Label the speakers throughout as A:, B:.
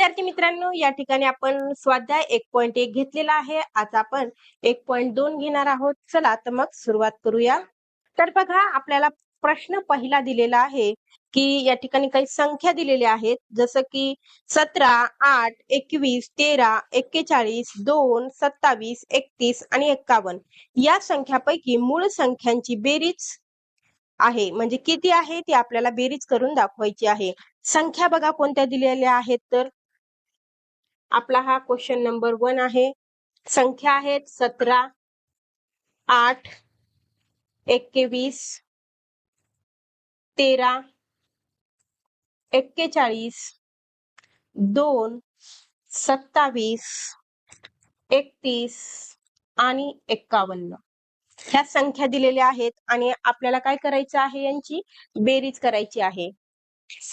A: विद्यार्थी मित्रांनो या ठिकाणी आपण स्वाध्याय एक पॉईंट एक घेतलेला आहे. आज आपण एक पॉईंट दोन घेणार आहोत. चला तर मग सुरुवात करूया. तर बघा आपल्याला प्रश्न पहिला दिलेला आहे की या ठिकाणी काही संख्या दिलेल्या आहेत. जसं की सतरा आठ एकवीस तेरा एक्केचाळीस दोन सत्तावीस एकतीस आणि एक्कावन्न. या संख्यापैकी मूळ संख्यांची बेरीज आहे. म्हणजे किती आहे ती आपल्याला बेरीज करून दाखवायची आहे. संख्या बघा कोणत्या दिलेल्या आहेत तर आपला हा क्वेश्चन नंबर वन आहे. संख्या आहेत सतरा आठ एक्केवीस तेरा एक्केचाळीस दोन सत्तावीस एकतीस आणि एक्कावन्न. ह्या संख्या दिलेल्या आहेत आणि आपल्याला काय करायचं आहे यांची बेरीज करायची आहे.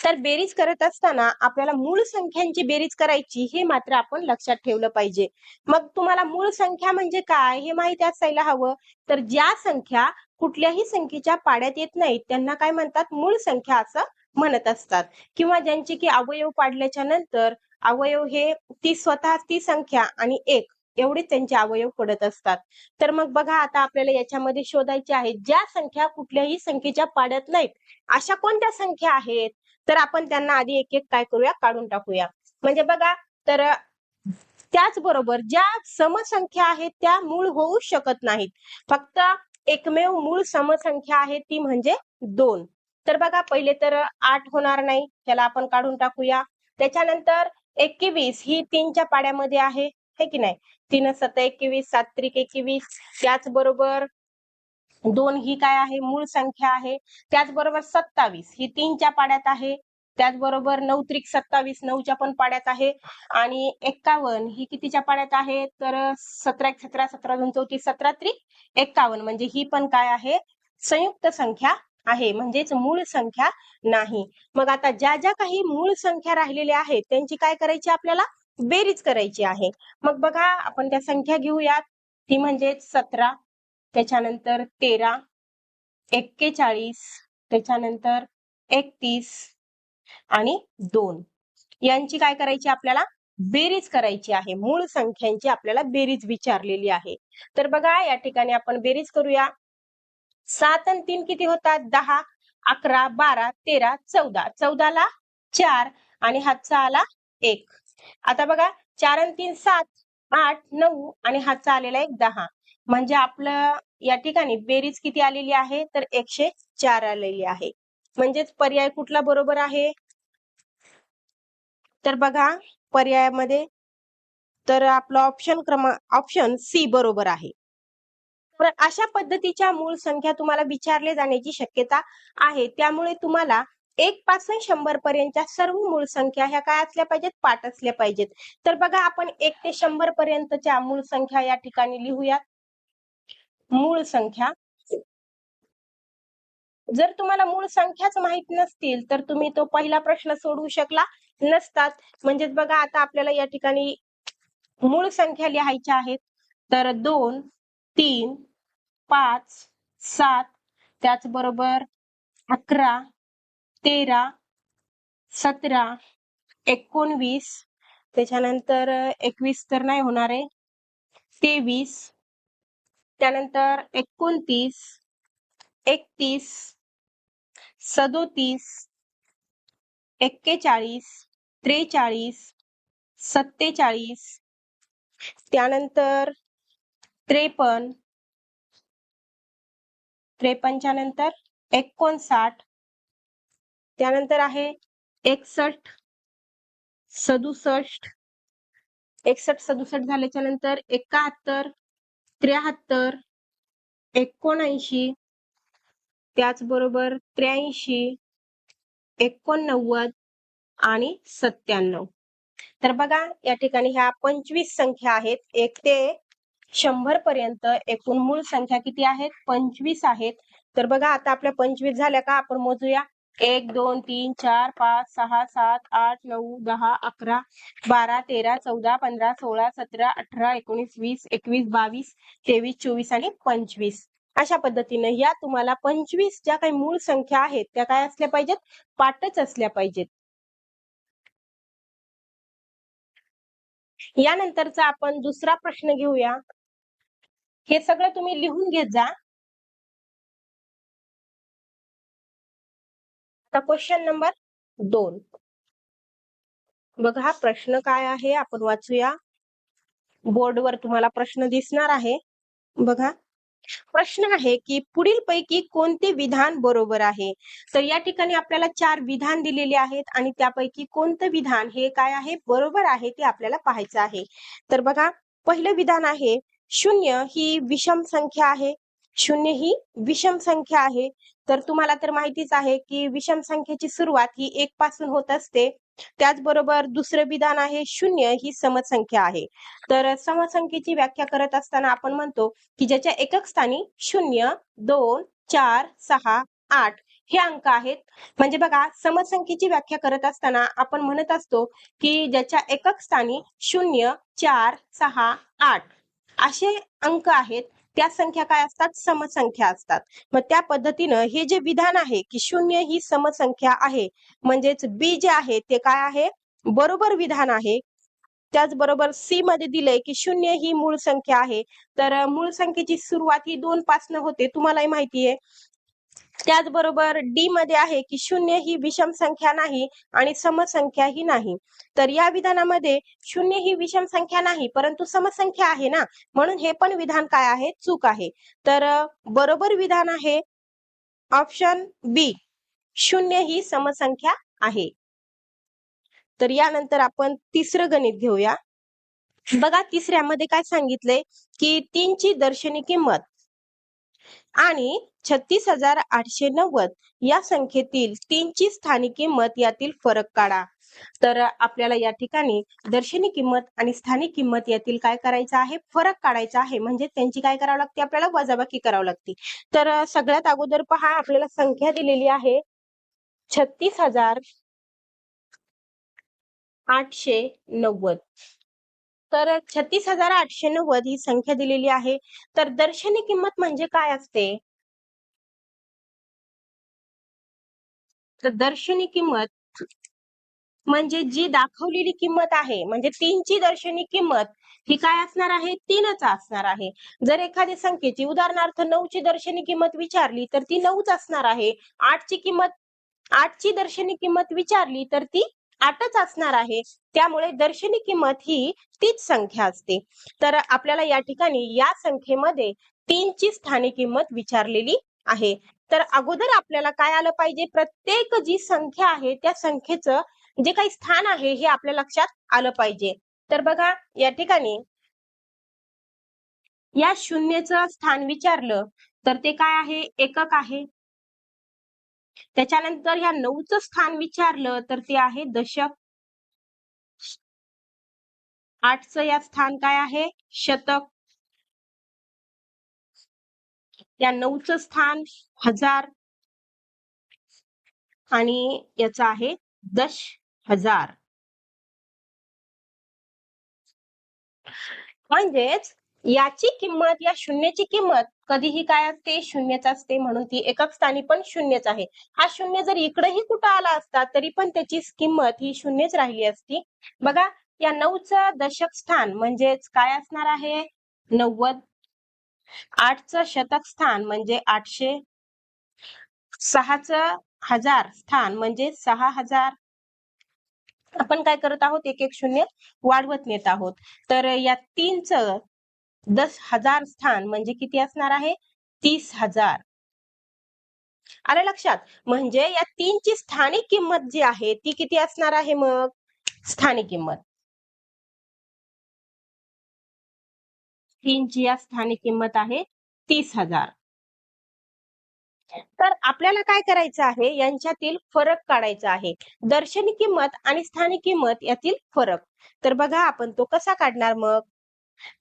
A: तर बेरीज करत असताना आपल्याला मूळ संख्यांची बेरीज करायची हे मात्र आपण लक्षात ठेवलं पाहिजे. मग तुम्हाला मूळ संख्या म्हणजे काय हे माहिती असायला हवं? तर ज्या संख्या कुठल्याही संख्येच्या पाड्यात येत नाहीत त्यांना काय म्हणतात? मूळ संख्या असं म्हणत असतात. किंवा ज्यांचे की अवयव पाडल्याच्या नंतर अवयव हे ती स्वतः ती संख्या आणि एक. एवढे त्यांचे अवयव पडत असतात. तर मग बघा आता आपल्याला याच्यामध्ये शोधायचे आहेत ज्या संख्या कुठल्याही संख्येच्या पाडत नाहीत अशा कोणत्या संख्या आहेत? तर आपण त्यांना आधी एक एक काय करूया काढून टाकूया. म्हणजे बघा तर त्याचबरोबर ज्या समसंख्या आहेत त्या मूळ होऊ शकत नाहीत. फक्त एकमेव मूळ समसंख्या आहे ती म्हणजे दोन. तर बघा पहिले तर आठ होणार नाही त्याला आपण काढून टाकूया. त्याच्यानंतर एकवीस ही तीनच्या पाड्यामध्ये आहे. हे की नाही? तीन सत एकवीस सात त्रिक एकवीस. त्याचबरोबर दोन ही काय आहे? मूळ संख्या आहे. त्याचबरोबर सत्तावीस. ही तीनच्या पाड्यात आहे. त्याचबरोबर नऊ त्रिक सत्तावीस नऊच्या पण पाड्यात आहे. आणि एक्कावन्न ही कितीच्या पाड्यात आहे? तर सतरा एक सतरा सतरा दोन चौतीस सतरा त्रिक एक्कावन्न. म्हणजे ही पण काय आहे? संयुक्त संख्या आहे. म्हणजेच मूळ संख्या नाही. मग आता ज्या ज्या काही मूळ संख्या राहिलेल्या आहेत त्यांची काय करायची आपल्याला? बेरीज करायची आहे. मग बघा आपण त्या संख्या घेऊयात. ती म्हणजे सतरा त्याच्यानंतर तेरा एक्केचाळीस त्याच्यानंतर एकतीस आणि दोन. यांची काय करायची आपल्याला? बेरीज करायची आहे. मूळ संख्यांची आपल्याला बेरीज विचारलेली आहे. तर बघा या ठिकाणी आपण बेरीज करूया. सात आणि तीन किती होतात? दहा अकरा बारा तेरा चौदा. चौदाला चार आणि हातचा आला एक. आता बघा चार आणि तीन सात आठ नऊ आणि हातचा आलेला एक दहा. म्हणजे आपलं या ठिकाणी बेरीज किती आलेली आहे? तर एकशे चार आलेली आहे. म्हणजेच पर्याय कुठला बरोबर आहे? तर बघा पर्यायामध्ये तर आपला ऑप्शन क्रमांक ऑप्शन सी बरोबर आहे. तर अशा पद्धतीच्या मूळ संख्या तुम्हाला विचारले जाण्याची शक्यता आहे. त्यामुळे तुम्हाला एक पासून शंभर पर्यंतच्या सर्व मूळ संख्या ह्या काय असल्या पाहिजेत? पाठ असल्या पाहिजेत. तर बघा आपण एक ते शंभर पर्यंतच्या मूळ संख्या या ठिकाणी लिहूयात. मूळ संख्या. जर तुम्हाला मूळ संख्याच माहीत नसतील तर तुम्ही तो पहिला प्रश्न सोडवू शकला नसतात. म्हणजेच बघा आता आपल्याला या ठिकाणी मूळ संख्या लिहायच्या आहेत. तर दोन तीन पाच सात त्याचबरोबर अकरा तेरा सतरा एकोणवीस त्याच्यानंतर एकवीस तर नाही होणार आहे. तेवीस त्यानंतर एकोणतीस एकतीस सदोतीस एक्केचाळीस त्रेचाळीस सत्तेचाळीस त्यानंतर त्रेपन्न त्रेपन्नच्या नंतर एकोणसाठ त्यानंतर आहे एकसष्ट सदुसष्ट. एकसष्ट सदुसष्ट झाल्याच्यानंतर एकाहत्तर त्र्याहत्तर एकोणऐंशी त्याचबरोबर त्र्याऐंशी एकोणनव्वद आणि सत्त्याण्णव. तर बघा या ठिकाणी ह्या पंचवीस संख्या आहेत. एक ते शंभर पर्यंत एकूण मूळ संख्या किती आहेत? पंचवीस आहेत. तर बघा आता आपल्या पंचवीस झाल्या का? आपण मोजूया. एक दोन तीन चार पाच सहा सात आठ नऊ दहा अकरा बारा तेरा चौदा पंधरा सोळा सतरा अठरा एकोणीस वीस एकवीस बावीस तेवीस चोवीस आणि पंचवीस. अशा पद्धतीने या तुम्हाला पंचवीस ज्या काही मूळ संख्या आहेत त्या काय असल्या पाहिजेत? पाठच असल्या पाहिजेत. यानंतरचा आपण दुसरा प्रश्न घेऊया. हे सगळं तुम्ही लिहून घेत जा. आता क्वेश्चन नंबर दोन. बघा प्रश्न काय आहे? आपण वाचूया. बोर्डवर तुम्हाला प्रश्न दिसणार आहे. बघा. प्रश्न आहे की पुढील पैकी कोणते विधान बरोबर आहे? तर या ठिकाणी आपल्याला चार विधान दिलेले आहेत आणि त्यापैकी कोणतं विधान हे काय आहे? बरोबर आहे ते आपल्याला पाहायचं आहे. तर बघा पहिलं विधान आहे शून्य ही विषम संख्या आहे. शून्य ही विषम संख्या आहे. तर तुम्हाला तर माहितीच आहे की विषम संख्येची सुरुवात ही एक पासून होत असते. त्याचबरोबर दुसरं विधान आहे शून्य ही समसंख्या आहे. तर समसंख्येची व्याख्या करत असताना आपण म्हणतो की ज्याच्या एकक स्थानी शून्य दोन चार सहा आठ हे अंक आहेत. म्हणजे बघा समसंख्येची व्याख्या करत असताना आपण म्हणत असतो की ज्याच्या एकक स्थानी शून्य चार सहा आठ असे अंक आहेत. त्या संख्या काय असतात? समसंख्या असतात. मग त्या पद्धतीनं हे जे विधान आहे की शून्य ही समसंख्या आहे म्हणजेच बी जे आहे ते काय आहे? बरोबर विधान आहे. त्याचबरोबर सी मध्ये दिलंय की शून्य ही मूळ संख्या आहे. तर मूळ संख्येची सुरुवात ही दोन पासनं होते. तुम्हालाही माहिती आहे. त्याचबरोबर डी मध्ये आहे की शून्य ही विषम संख्या नाही आणि समसंख्या ही नाही. तर या विधानामध्ये शून्य ही विषम संख्या नाही परंतु समसंख्या आहे ना? म्हणून हे पण विधान काय आहे? चूक आहे. तर बरोबर विधान आहे ऑप्शन बी. शून्य ही समसंख्या आहे. तर यानंतर आपण तिसरं गणित घेऊया. बघा तिसऱ्यामध्ये काय सांगितलंय की तीनची दर्शनी किंमत आणि छत्तीस हजार आठशे नव्वद या संख्येतील तीनची स्थानिक किंमत यातील फरक काढा. तर आपल्याला या ठिकाणी दर्शनी किंमत आणि स्थानिक किंमत यातील काय करायचं आहे? फरक काढायचा आहे. म्हणजे त्यांची काय करावं लागते? आपल्याला वजाबाकी करावं लागते. तर सगळ्यात अगोदर पहा आपल्याला संख्या दिलेली आहे. छत्तीस हजार आठशे नव्वद. तर छत्तीस हजार आठशे नव्वद ही संख्या दिलेली आहे. तर दर्शनी किंमत म्हणजे काय असते? तर दर्शनी किंमत म्हणजे जी दाखवलेली किंमत आहे म्हणजे तीनची दर्शनी किंमत ही काय असणार आहे? तीनच असणार आहे. जर एखाद्या संख्येची उदाहरणार्थ नऊची दर्शनी किंमत विचारली तर ती नऊच असणार आहे. आठची किंमत आठची दर्शनी किंमत विचारली तर ती आठच असणार आहे. त्यामुळे दर्शनी किंमत ही तीच संख्या असते. तर आपल्याला या ठिकाणी या संख्येमध्ये तीनची स्थानिक किंमत विचारलेली आहे. तर अगोदर आपल्याला काय आलं पाहिजे? प्रत्येक जी संख्या आहे त्या संख्येचं जे काही स्थान आहे हे आपल्या लक्षात आलं पाहिजे. तर बघा या ठिकाणी या शून्यचं स्थान विचारलं तर ते काय आहे? एकक आहे. त्याच्यानंतर ह्या नऊचं स्थान विचारलं तर ते आहे दशक. आठचं या स्थान काय आहे? शतक. या नऊचं स्थान हजार आणि याचं आहे दश हजार. म्हणजेच याची किंमत या शून्याची किंमत कधीही काय असते? शून्यच असते म्हणून ती एकक स्थानी पण शून्यच आहे. हा शून्य जर इकडेही कुठं आला असता तरी पण त्याची किंमत ही शून्यच राहिली असती. बघा या नऊचं दशक स्थान म्हणजेच काय असणार आहे? नव्वद. आठचं शतक स्थान म्हणजे आठशे. सहाचं हजार स्थान म्हणजे सहा हजार. आपण काय करत आहोत? एक एक शून्य वाढवत नेत आहोत. तर या तीनच दस हजार स्थान म्हणजे किती असणार आहे? तीस हजार. आलं लक्षात म्हणजे या तीनची स्थानिक किंमत जी आहे ती किती असणार आहे मग? स्थानिक किंमत. तीनची या स्थानिक किंमत आहे तीस हजार. तर आपल्याला काय करायचं आहे? यांच्यातील फरक काढायचा आहे. दर्शनी किंमत आणि स्थानिक किंमत यातील फरक. तर बघा आपण तो कसा काढणार मग?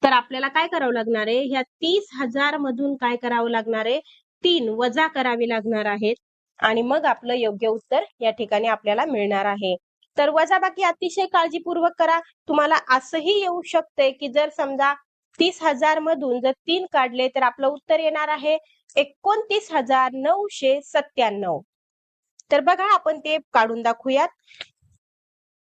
A: तर आपल्याला काय करावं लागणार आहे? ह्या तीस हजार मधून काय करावं लागणार आहे? तीन वजा करावी लागणार आहेत. आणि मग आपलं योग्य उत्तर या ठिकाणी आपल्याला मिळणार आहे. तर वजाबाकी अतिशय काळजीपूर्वक करा. तुम्हाला असंही येऊ शकतंय की जर समजा तीस हजार मधून जर तीन काढले तर आपलं उत्तर येणार आहे एकोणतीस हजार नऊशे सत्त्याण्णव. तर बघा आपण ते काढून दाखवूयात.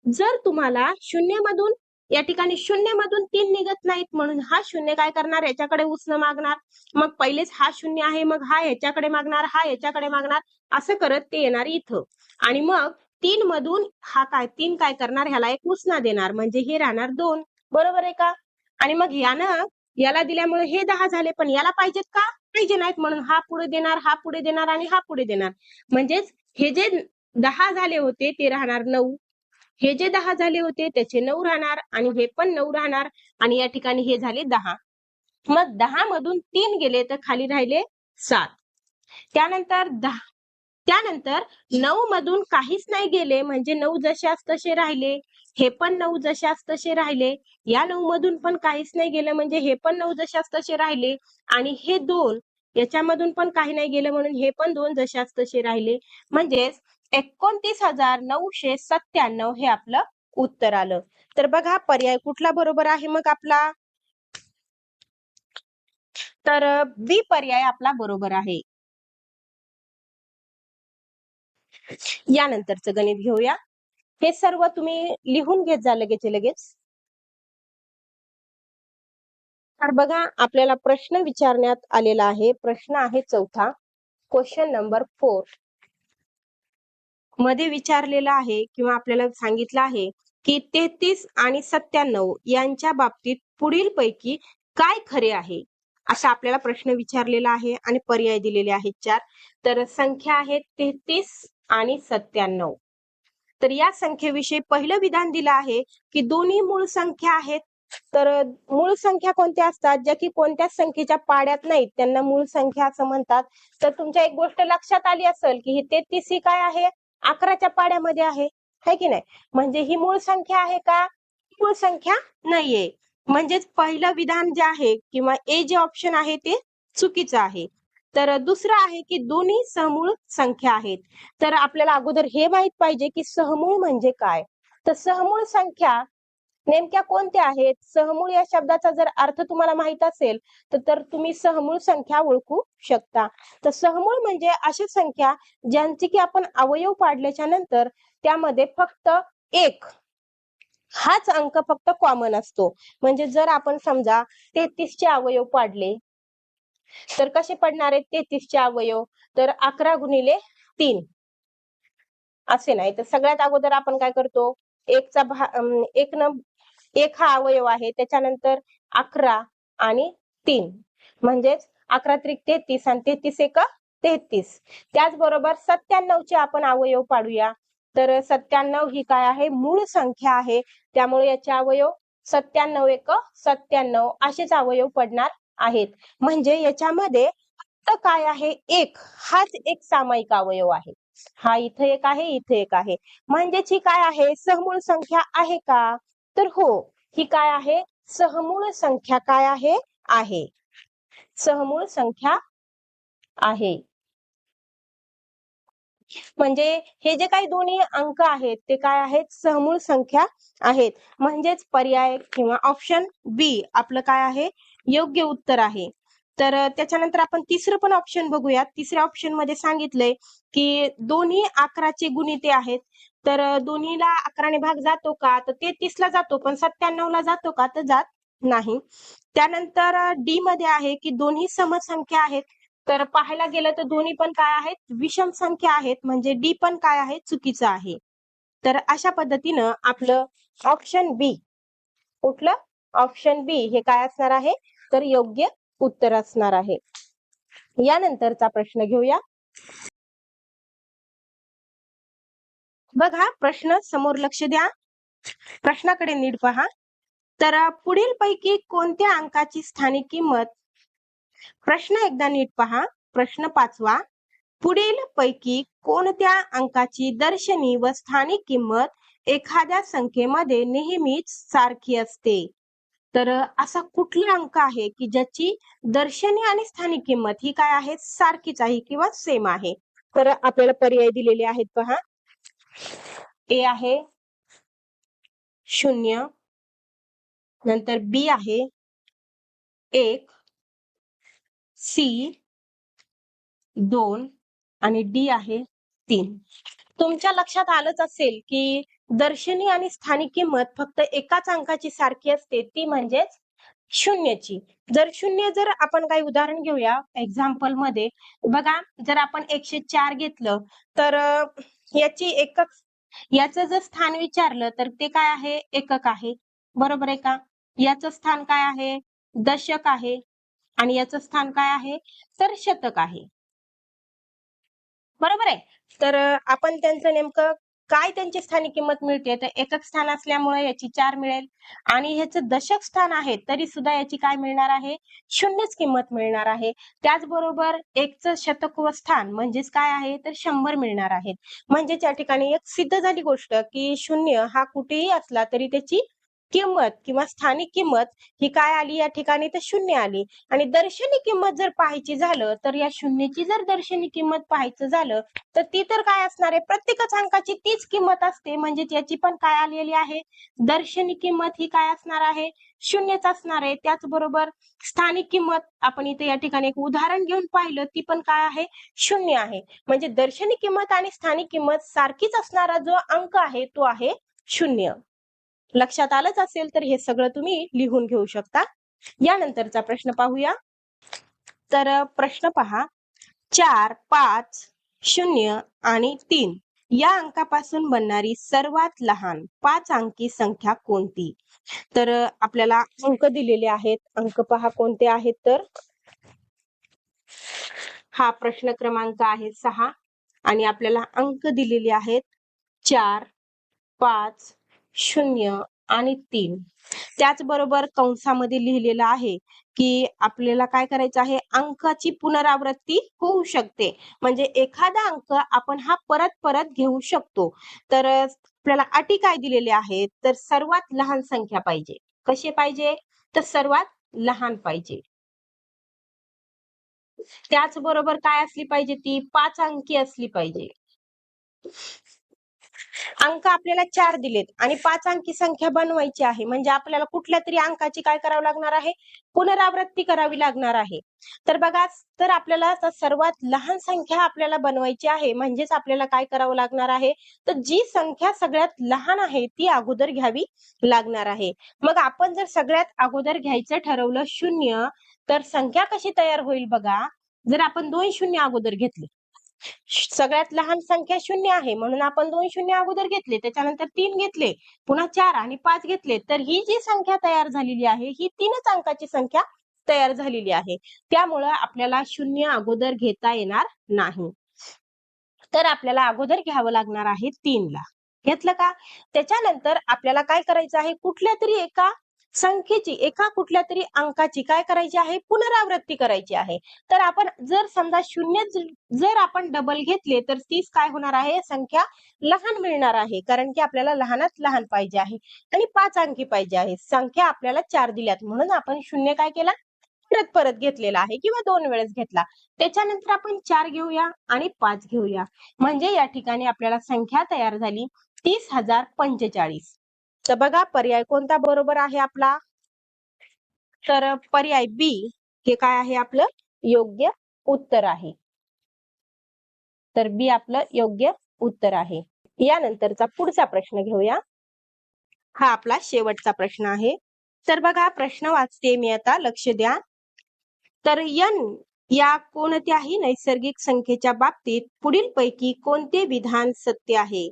A: जर तुम्हाला शून्यामधून या ठिकाणी शून्यमधून तीन निघत नाहीत म्हणून हा शून्य काय करणार? याच्याकडे उसनं मागणार. मग पहिलेच हा शून्य आहे मग हा याच्याकडे मागणार हा याच्याकडे मागणार असं करत ते येणार इथं. आणि मग तीन मधून हा काय तीन काय करणार? ह्याला एक उसना देणार म्हणजे हे राहणार दोन. बरोबर आहे का? आणि मग यानं याला दिल्यामुळे हे दहा झाले पण याला पाहिजेत का? पाहिजे नाहीत म्हणून हा पुढे देणार हा पुढे देणार आणि हा पुढे देणार. म्हणजेच हे जे दहा झाले होते ते राहणार नऊ. हे जे दहा झाले होते त्याचे नऊ राहणार आणि हे पण नऊ राहणार आणि या ठिकाणी हे झाले दहा. मग दहा मधून तीन गेले तर खाली राहिले सात. त्यानंतर दहा. त्यानंतर नऊ मधून काहीच नाही गेले म्हणजे नऊ जशास तसे राहिले हे पण नऊ जशास तसे राहिले या नऊ मधून पण काहीच नाही गेलं म्हणजे हे पण नऊ जशास तसे राहिले आणि हे दोन याच्यामधून पण काही नाही गेलं म्हणून हे पण दोन जशास तसे राहिले. म्हणजेच एकोणतीस हजार नऊशे सत्त्याण्णव हे आपलं उत्तर आलं. तर बघा पर्याय कुठला बरोबर आहे मग आपला? तर बी पर्याय आपला बरोबर आहे. यानंतरच गणित घेऊया. हे सर्व तुम्ही लिहून घेत जा लगेच लगेच. तर बघा आपल्याला प्रश्न विचारण्यात आलेला आहे. प्रश्न आहे चौथा. क्वेश्चन नंबर फोर मध्ये विचारलेलं आहे किंवा आपल्याला सांगितलं आहे की तेहतीस आणि सत्त्याण्णव यांच्या बाबतीत पुढील पैकी काय खरे आहे? असा आपल्याला प्रश्न विचारलेला आहे आणि पर्याय दिलेले आहेत चार. तर संख्या आहे तेहतीस आणि सत्त्याण्णव. तर या संख्येविषयी पहिलं विधान दिलं आहे की दोन्ही मूळ संख्या आहेत. तर मूळ संख्या कोणत्या असतात? ज्या की कोणत्याच संख्येच्या पाड्यात नाहीत त्यांना मूळ संख्या असं म्हणतात. तर तुमच्या एक गोष्ट लक्षात आली असेल की ही तेहतीस ही काय आहे? अकराच्या पाड्यामध्ये आहे. है की नाही? म्हणजे ही मूळ संख्या आहे का? मूळ संख्या नाहीये. म्हणजेच पहिलं विधान जे आहे किंवा ए जे ऑप्शन आहे ते चुकीचं आहे. तर दुसरं आहे की दोन्ही सहमूळ संख्या आहेत. तर आपल्याला अगोदर हे माहीत पाहिजे की सहमूळ म्हणजे काय? तर सहमूळ संख्या नेमक्या कोणत्या आहेत? सहमूळ या शब्दाचा जर अर्थ तुम्हाला माहीत असेल तर तुम्ही सहमूळ संख्या ओळखू शकता. तर सहमूळ म्हणजे अशा संख्या ज्यांची की आपण अवयव पाडल्याच्या नंतर त्यामध्ये फक्त एक हाच अंक फक्त कॉमन असतो. म्हणजे जर आपण समजा तेहतीसचे अवयव पाडले तर कसे पडणार आहेत तेहतीसचे अवयव? तर अकरा गुणिले तीन. असे नाही तर सगळ्यात अगोदर आपण काय करतो? एकचा भा अं, एक न एक हा अवयव आहे त्याच्यानंतर अकरा आणि तीन. म्हणजेच अकरा त्रिक तेहतीस आणि तेहतीस एक तेहतीस. त्याचबरोबर सत्त्याण्णवचे आपण अवयव पाडूया. तर सत्त्याण्णव ही काय आहे? मूळ संख्या आहे. त्यामुळे याचे अवयव सत्त्याण्णव एक सत्त्याण्णव असेच अवयव पडणार आहेत. म्हणजे याच्यामध्ये फक्त काय आहे? एक. हाच एक सामायिक अवयव आहे. हा इथे एक आहे इथे एक आहे. म्हणजेच ही काय आहे? सहमूळ संख्या आहे का? तर हो ही काय आहे? सहमूळ संख्या काय आहे? आहे. सहमूळ संख्या आहे. म्हणजे हे जे काही दोन्ही अंक आहेत ते काय आहेत? सहमूळ संख्या आहेत. म्हणजेच पर्याय किंवा ऑप्शन बी आपलं काय आहे? योग्य उत्तर आहे. तर त्याच्यानंतर आपण तिसरं पण ऑप्शन बघूया तिसऱ्या ऑप्शनमध्ये सांगितलंय की दोन्ही अकराचे गुणिते आहेत. तर दोन्हीला अकराने भाग जातो का? तर तेहतीस ला जातो पण सत्त्याण्णव ला जातो का? तर जात नाही. त्यानंतर डी मध्ये आहे की दोन्ही समसंख्या आहेत. तर पाहायला गेलं तर दोन्ही पण काय आहेत? विषम संख्या आहेत. म्हणजे डी पण काय आहे? चुकीचं आहे. तर अशा पद्धतीनं आपलं ऑप्शन बी कुठलं? ऑप्शन बी हे काय असणार आहे? तर योग्य उत्तर असणार आहे. यानंतरचा प्रश्न घेऊया. बघा प्रश्न समोर लक्ष द्या. प्रश्नाकडे नीट पहा. तर पुढील पैकी कोणत्या अंकाची स्थानिक किंमत? प्रश्न एकदा नीट पहा. प्रश्न पाचवा. पुढील पैकी कोणत्या अंकाची दर्शनी व स्थानिक किंमत एखाद्या संख्येमध्ये नेहमीच सारखी असते? तर असा कुठला अंक आहे की ज्याची दर्शनी आणि स्थानिक किंमत ही काय आहे सारखीच आहे किंवा सेम आहे? तर आपल्याला पर्याय दिलेले आहेत पहा ए आहे शून्य नंतर बी आहे एक सी दोन आणि डी आहे तीन. तुमच्या लक्षात आलंच असेल की दर्शनी आणि स्थानिक किंमत फक्त एकाच अंकाची सारखी असते ती म्हणजेच शून्यची. जर शून्य जर आपण काही उदाहरण घेऊया एक्झाम्पलमध्ये. बघा जर आपण एकशे चार घेतलं तर याची एकक याचं जर स्थान विचारलं तर ते काय आहे? एकक आहे. बरोबर आहे का? याचं स्थान काय आहे? दशक आहे. आणि याचं स्थान काय आहे? तर शतक आहे. बरोबर आहे? तर आपण त्यांचं नेमकं काय त्यांची स्थानिक किंमत मिळते? तर एकक स्थान असल्यामुळे याची चार मिळेल. आणि ह्याचं दशक स्थान आहे तरी सुद्धा याची काय मिळणार आहे? शून्यच किंमत मिळणार आहे. त्याचबरोबर एकचं शतक व स्थान म्हणजेच काय आहे? तर शंभर मिळणार आहेत म्हणजेच या ठिकाणी एक सिद्ध झाली गोष्ट की शून्य हा कुठेही असला तरी त्याची किंमत किंवा स्थानिक किंमत ही काय आली? या ठिकाणी तर शून्य आली. आणि दर्शनी किंमत जर पाहायची झालं तर या शून्यची जर दर्शनी किंमत पाहायचं झालं तर ती तर काय असणार आहे? प्रत्येकच अंकाची तीच किंमत असते. म्हणजे याची पण काय आलेली आहे? दर्शनी किंमत ही काय असणार आहे? शून्यच असणार आहे. त्याचबरोबर स्थानिक किंमत आपण इथे या ठिकाणी एक उदाहरण घेऊन पाहिलं ती पण काय आहे? शून्य आहे. म्हणजे दर्शनी किंमत आणि स्थानिक किंमत सारखीच असणारा जो अंक आहे तो आहे शून्य. लक्षात आलंच असेल तर हे सगळं तुम्ही लिहून घेऊ शकता. यानंतरचा प्रश्न पाहूया. तर प्रश्न पहा. चार पाच शून्य आणि तीन. या अंकापासून बनणारी सर्वात लहान पाच अंकी संख्या कोणती? तर आपल्याला अंक दिलेले आहेत. अंक पहा कोणते आहेत तर. हा प्रश्न क्रमांक आहे सहा. आणि आपल्याला अंक दिलेले आहेत. चार पाच शून्य आणि तीन. त्याचबरोबर कंसामध्ये लिहिलेलं आहे की आपल्याला काय करायचं आहे? अंकाची पुनरावृत्ती होऊ शकते. म्हणजे एखादा अंक आपण हा परत परत घेऊ शकतो. तर आपल्याला अटी काय दिलेल्या आहेत? तर सर्वात लहान संख्या पाहिजे. कशी पाहिजे? तर सर्वात लहान पाहिजे. त्याचबरोबर काय असली पाहिजे ती? पाच अंकी असली पाहिजे. अंक आपल्याला चार दिलेत आणि पाच अंकी संख्या बनवायची आहे. म्हणजे आपल्याला कुठल्या तरी अंकाची काय करावं लागणार आहे? पुनरावृत्ती करावी लागणार आहे. तर बघा तर आपल्याला सर्वात लहान संख्या आपल्याला बनवायची आहे. म्हणजेच आपल्याला काय करावं लागणार आहे? तर जी संख्या सगळ्यात लहान आहे ती अगोदर घ्यावी लागणार आहे. मग आपण जर सगळ्यात अगोदर घ्यायचं ठरवलं शून्य तर संख्या कशी तयार होईल बघा? जर आपण दोन शून्य अगोदर घेतले सगळ्यात लहान संख्या शून्य आहे. म्हणून आपण दोन शून्य अगोदर घेतले त्याच्यानंतर तीन घेतले पुन्हा चार आणि पाच घेतले. तर ही जी संख्या तयार झालेली आहे ही तीनच अंकाची संख्या तयार झालेली आहे. त्यामुळं आपल्याला शून्य अगोदर घेता येणार नाही. तर आपल्याला अगोदर घ्यावं लागणार आहे तीनला. घेतलं का? त्याच्यानंतर आपल्याला काय करायचं आहे? कुठल्या तरी एका संख्येची एका कुठल्या तरी अंकाची काय करायची आहे? पुनरावृत्ती करायची आहे. तर आपण जर समजा शून्य जर आपण डबल घेतले तर तीच काय होणार आहे? संख्या लहान मिळणार आहे. कारण की आपल्याला लहानात लहान पाहिजे आहे आणि पाच अंकी पाहिजे आहे. संख्या आपल्याला चार दिल्यात. म्हणून आपण शून्य काय केला? परत परत घेतलेला आहे किंवा दोन वेळेस घेतला. त्याच्यानंतर आपण चार घेऊया आणि पाच घेऊया. म्हणजे या ठिकाणी आपल्याला संख्या तयार झाली तीस हजार पंचेचाळीस. तर बघा पर्याय कोणता बरोबर आहे आपला? तर पर्याय बी हे काय आहे आपलं? योग्य उत्तर आहे. तर बी आपलं योग्य उत्तर आहे. यानंतरचा पुढचा प्रश्न घेऊया. हा आपला शेवटचा प्रश्न आहे. तर बघा प्रश्न वाचते मी आता लक्ष द्या. तर यन या कोणत्याही नैसर्गिक संख्येच्या बाबतीत पुढील पैकी कोणते विधान सत्य आहे?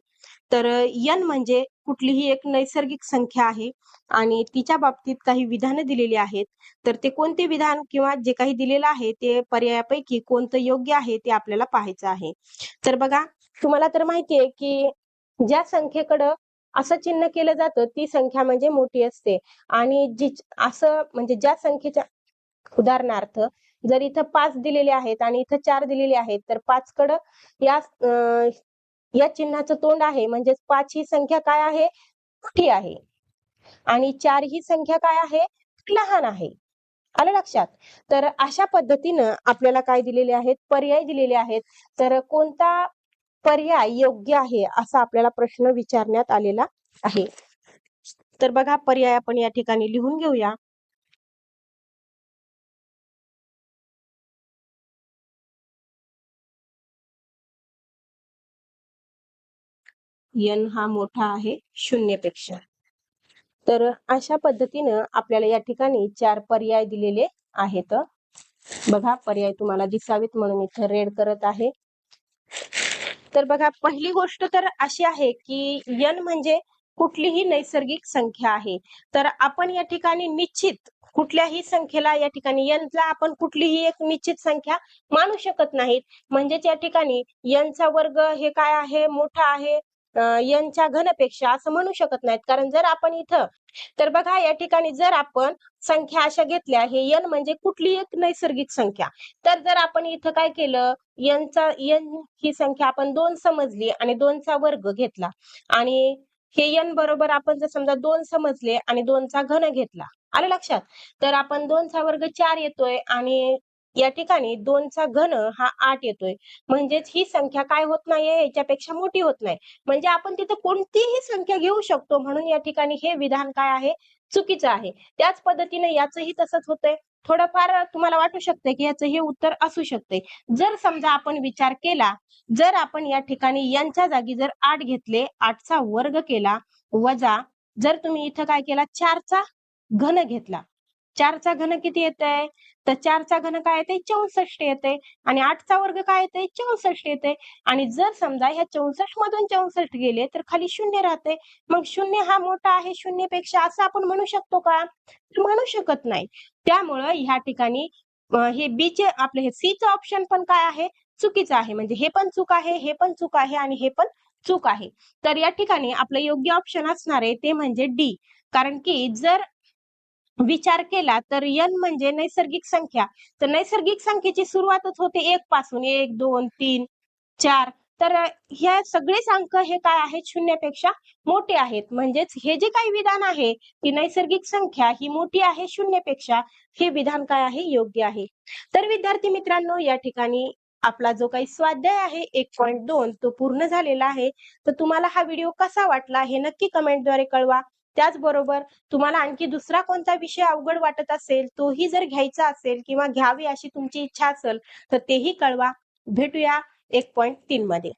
A: तर यन म्हणजे कुठलीही एक नैसर्गिक संख्या आहे आणि तिच्या बाबतीत काही विधानं दिलेली आहेत. तर ते कोणते विधान किंवा जे काही दिलेलं आहे ते पर्यायापैकी कोणतं योग्य आहे ते आपल्याला पाहायचं आहे. तर बघा तुम्हाला तर माहितीये की ज्या संख्येकडं असं चिन्ह केलं जातं ती संख्या म्हणजे मोठी असते. आणि जी असं म्हणजे ज्या संख्येच्या उदाहरणार्थ जर इथं पाच दिलेले आहेत आणि इथं चार दिलेले आहेत तर पाच कड या अं, या चिन्हाचं तोंड आहे. म्हणजे पाच ही संख्या काय आहे? मोठी आहे? आणि चार ही संख्या काय आहे? लहान आहे. आलं लक्षात? तर अशा पद्धतीनं आपल्याला काय दिलेले आहेत? पर्याय दिलेले आहेत. तर कोणता पर्याय योग्य आहे? असा आपल्याला प्रश्न विचारण्यात आलेला आहे. तर बघा पर्याय आपण या ठिकाणी लिहून घेऊया. यन हा मोठा आहे शून्यपेक्षा. तर अशा पद्धतीनं आपल्याला या ठिकाणी चार पर्याय दिलेले आहेत. बघा पर्याय तुम्हाला दिसावेत म्हणून इथं रेड करत आहे. तर बघा पहिली गोष्ट तर अशी आहे की यन म्हणजे कुठलीही नैसर्गिक संख्या आहे. तर आपण या ठिकाणी निश्चित कुठल्याही संख्येला या ठिकाणी यनला आपण कुठलीही एक निश्चित संख्या मानू शकत नाहीत. म्हणजेच या ठिकाणी यनचा वर्ग हे काय आहे? मोठा आहे. यनच्या घनपेक्षा असं म्हणू शकत नाहीत. कारण जर आपण इथं तर बघा या ठिकाणी जर आपण संख्या अशा घेतल्या हे यन म्हणजे कुठली एक नैसर्गिक संख्या. तर जर आपण इथं काय केलं यनचा यन ही संख्या आपण दोन समजली आणि दोनचा वर्ग घेतला आणि हे यन बरोबर आपण जर समजा दोन समजले आणि दोनचा घन घेतला आलं लक्षात? तर आपण दोनचा वर्ग चार येतोय आणि या ठिकाणी दोनचा घन हा आठ येतोय. म्हणजेच ही संख्या काय होत नाहीये? याच्यापेक्षा मोठी होत नाही. म्हणजे आपण तिथं कोणतीही संख्या घेऊ शकतो म्हणून या ठिकाणी हे विधान काय आहे? चुकीचं आहे. त्याच पद्धतीने याचंही तसंच होतंय. थोडंफार तुम्हाला वाटू शकते की याचं हे उत्तर असू शकते जर समजा आपण विचार केला जर आपण या ठिकाणी यांच्या जागी जर आठ घेतले आठचा वर्ग केला वजा जर तुम्ही इथं काय केला चारचा घन घेतला चारचा घन किती येत आहे तर चारचा घन काय येते चौसष्ट येते आणि आठचा वर्ग काय येते चौसष्ट येते आणि जर समजा ह्या चौसष्ट मधून चौसष्ट गेले तर खाली शून्य राहते मग शून्य हा मोठा आहे शून्यपेक्षा असं आपण म्हणू शकतो का? तर म्हणू शकत नाही. त्यामुळं ह्या ठिकाणी हे बी चे आपले हे सीचं ऑप्शन पण काय आहे? चुकीचं आहे. म्हणजे हे पण चूक आहे हे पण चूक आहे आणि हे पण चूक आहे. तर या ठिकाणी आपलं योग्य ऑप्शन असणार आहे ते म्हणजे डी कारण की जर विचार केला तर यन म्हणजे नैसर्गिक संख्या. तर नैसर्गिक संख्येची सुरुवातच होते एक पासून एक दोन तीन चार. तर ह्या सगळेच अंक हे काय आहेत? शून्यापेक्षा मोठे आहेत. म्हणजेच हे जे काही विधान आहे की नैसर्गिक संख्या ही मोठी आहे शून्यपेक्षा हे विधान काय आहे? योग्य आहे. तर विद्यार्थी मित्रांनो या ठिकाणी आपला जो काही स्वाध्याय आहे एक पॉईंट दोन तो पूर्ण झालेला आहे. तर तुम्हाला हा व्हिडिओ कसा वाटला हे नक्की कमेंटद्वारे कळवा. त्याचबरोबर तुम्हाला आणखी दुसरा कोणता विषय अवघड वाटत असेल तोही जर घ्यायचा असेल किंवा घ्यावी अशी तुमची इच्छा असेल तर तेही कळवा. भेटूया एक पॉईंट तीन मध्ये.